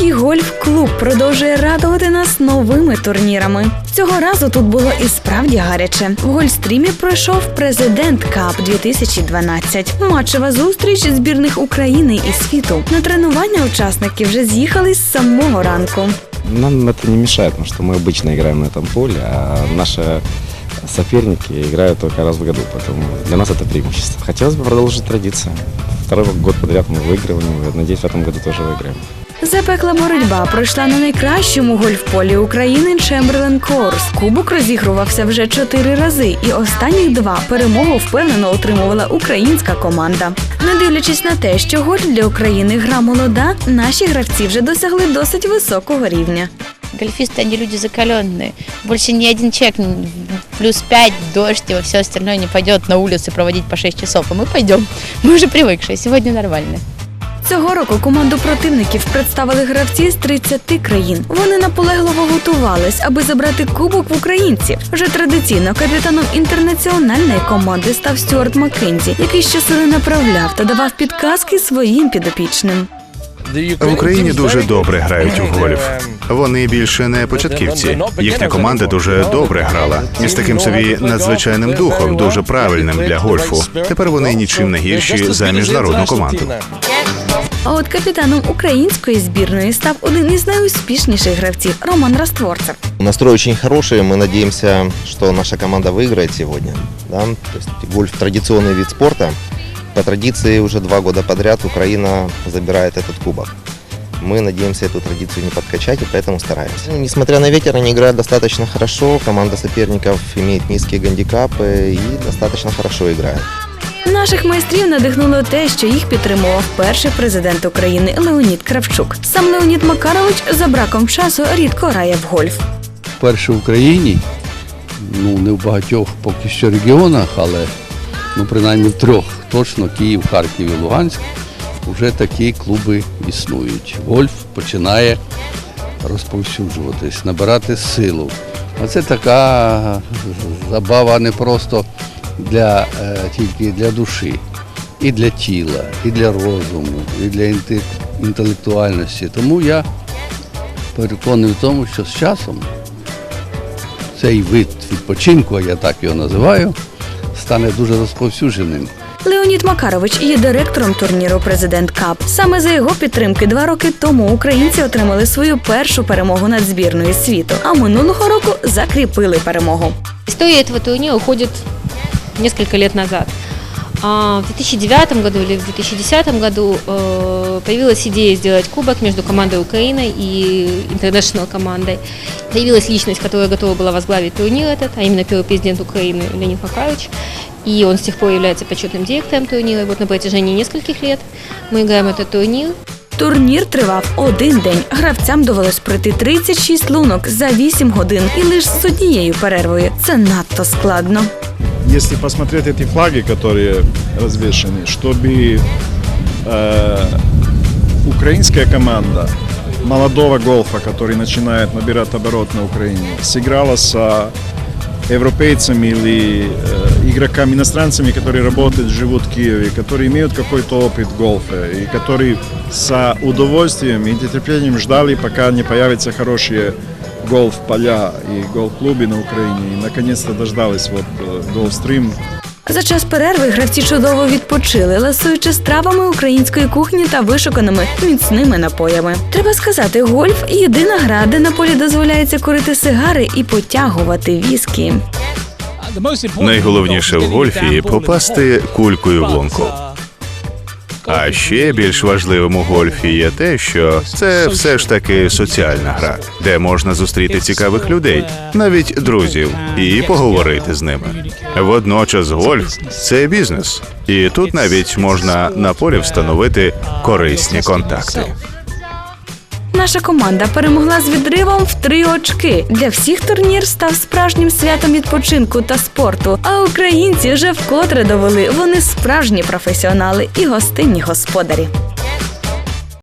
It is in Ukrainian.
Український гольф-клуб продовжує радувати нас новими турнірами. Цього разу тут було і справді гаряче. В гольстрімі пройшов президент Кап 2012. Матчева зустріч збірних України і світу. На тренування учасники вже з'їхали з самого ранку. Нам это не мешает, потому что мы обычно играем на этом поле, а наши соперники играют только раз в году, поэтому для нас это преимущество. Хотелось бы продолжить традицию. Второй год подряд мы выигрываем, надеюсь, в этом году тоже выиграем. Запекла боротьба пройшла на найкращому гольфполі України Чемберлен Корс. Кубок розігрувався вже чотири рази, і останніх два перемогу впевнено отримувала українська команда. Не дивлячись на те, що гольф для України гра молода, наші гравці вже досягли досить високого рівня. Гольфисты, они люди закаленные. Больше ни один человек м, плюс 5, дождь и все остальное не пойдет на улицу проводить по 6 часов. А мы пойдем. Мы уже привыкшие. Сегодня нормально. Цього року команду противників представили гравці з 30 країн. Вони наполегливо готувались, аби забрати кубок в українців. Вже традиційно капітаном інтернаціональної команди став Стюарт Маккензі, який щосили направляв та давав підказки своїм підопічним. В Україні дуже добре грають у гольф. Вони більше не початківці. Їхня команда дуже добре грала і з таким собі надзвичайним духом, дуже правильним для гольфу. Тепер вони нічим не гірші за міжнародну команду. А от капітаном української збірної став один із найуспішніших гравців Роман Растворцев. Настрой очень хороший. Мы надеемся, что наша команда выиграет сегодня. Да? То есть гольф традиционный вид спорта. По традиции уже два года подряд Украина забирает этот кубок. Мы надеемся эту традицию не подкачать и поэтому стараемся. Ну, Несмотря на ветер, они играют достаточно хорошо. Команда соперников имеет низкие гандикапы и достаточно хорошо играет. Наших майстрів надихнуло те, що їх підтримував перший президент України Леонід Кравчук. Сам Леонід Макарович за браком часу рідко грає в гольф. вперше в Україні, ну не в багатьох поки що регіонах, але ну принаймні в трьох точно Київ, Харків і Луганськ вже такі клуби існують. Гольф починає розповсюджуватись, набирати силу. А це така забава не просто для, е, тільки для душі, і для тіла, і для розуму, і для інтелектуальності. Тому я переконаний в тому, що з часом цей вид відпочинку, а я так його називаю, стане дуже розповсюдженим. Леонід Макарович є директором турніру Президент Кап. Саме за його підтримки два роки тому українці отримали свою першу перемогу над збірною світу, а минулого року закріпили перемогу. История этого турнира уходит несколько лет назад. А, В 2009 году или в 2010 году э, появилась идея сделать кубок между командой Украины и интернешнл командой. Появилась личность, которая готова была возглавить турнир этот, а именно первый президент Украины Леонид Макарович. И он с тех пор является почетным директором турнира. Вот на протяжении нескольких лет мы играем этот турнир. Турнір тривав один день. Гравцям довелось пройти 36 лунок за 8 годин і лише з однією перервою. Це надто складно. Если посмотреть эти флаги, которые развешаны, чтобы э, украинская команда молодого гольфа, который начинает набирать оборот на Украине, сыграла с европейцами или э, игроками, иностранцами, которые работают, живут в Киеве, которые имеют какой-то опыт гольфа и которые с удовольствием и нетерпением ждали, пока не появятся хорошие гольф-поля и гольф-клубы на Украине. И наконец-то дождались вот э, Гольфстрим, За час перерви гравці чудово відпочили, ласуючи стравами української кухні та вишуканими міцними напоями. Треба сказати, гольф єдина гра, де на полі дозволяється курити сигари і потягувати віскі. Найголовніше в гольфі попасти кулькою в лунку. А ще більш важливим у гольфі є те, що це все ж таки соціальна гра, де можна зустріти цікавих людей, навіть друзів, і поговорити з ними. Водночас гольф це бізнес, і тут навіть можна на полі встановити корисні контакти. Наша команда перемогла з відривом в три очки. Для всіх турнір став справжнім святом відпочинку та спорту. А українці вже вкотре довели, вони справжні професіонали і гостинні господарі.